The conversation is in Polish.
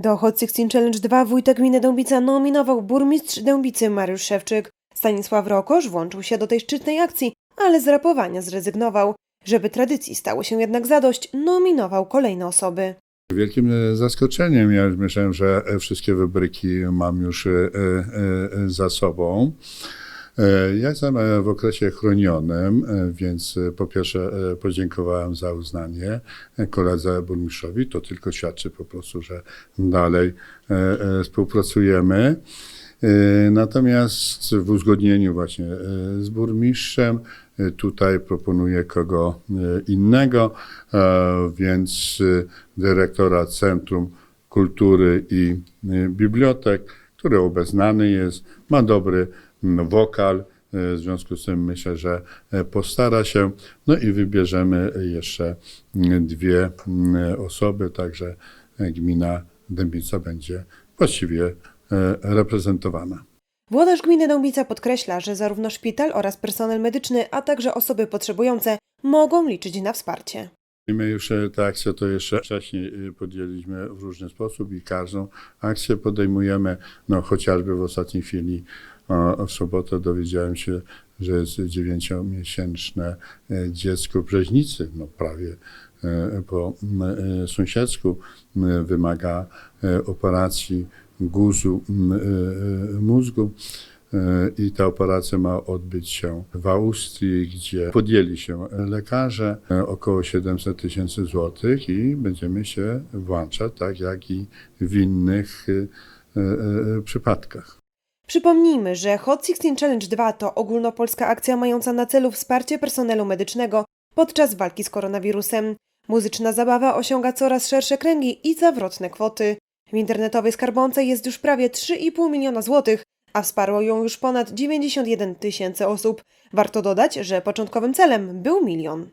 Do Hot 16 Challenge 2 wójta gminy Dębica nominował burmistrz Dębicy Mariusz Szewczyk. Stanisław Rokosz włączył się do tej szczytnej akcji, ale z rapowania zrezygnował. Żeby tradycji stało się jednak zadość, nominował kolejne osoby. Wielkim e, zaskoczeniem, ja myślałem, że e, wszystkie wybryki mam już e, za sobą. E, Ja jestem e, w okresie chronionym, e, więc po pierwsze podziękowałem za uznanie koledze burmistrzowi. To tylko świadczy po prostu, że dalej współpracujemy. Natomiast w uzgodnieniu właśnie z burmistrzem tutaj proponuję kogo innego, więc dyrektora Centrum Kultury i Bibliotek, który obeznany jest, ma dobry wokal, e, w związku z tym myślę, że e, postara się. No i wybierzemy jeszcze mm, dwie mm, osoby, także e, gmina Dębica będzie właściwie reprezentowana. Włodarz gminy Dębica podkreśla, że zarówno szpital oraz personel medyczny, a także osoby potrzebujące mogą liczyć na wsparcie. My już tę akcję to jeszcze wcześniej podjęliśmy w różny sposób i każdą akcję podejmujemy, no chociażby w ostatniej chwili o, w sobotę dowiedziałem się, że jest dziewięciomiesięczne e, dziecko w Brzeźnicy, no prawie e, po e, sąsiedzku, wymaga operacji guzu mózgu. I ta operacja ma odbyć się w Austrii, gdzie podjęli się lekarze około 700 tysięcy złotych i będziemy się włączać, tak jak i w innych przypadkach. Przypomnijmy, że Hot 16 Challenge 2 to ogólnopolska akcja mająca na celu wsparcie personelu medycznego podczas walki z koronawirusem. Muzyczna zabawa osiąga coraz szersze kręgi i zawrotne kwoty. W internetowej skarbonce jest już prawie 3,5 miliona złotych, a wsparło ją już ponad 91 tysięcy osób. Warto dodać, że początkowym celem był milion.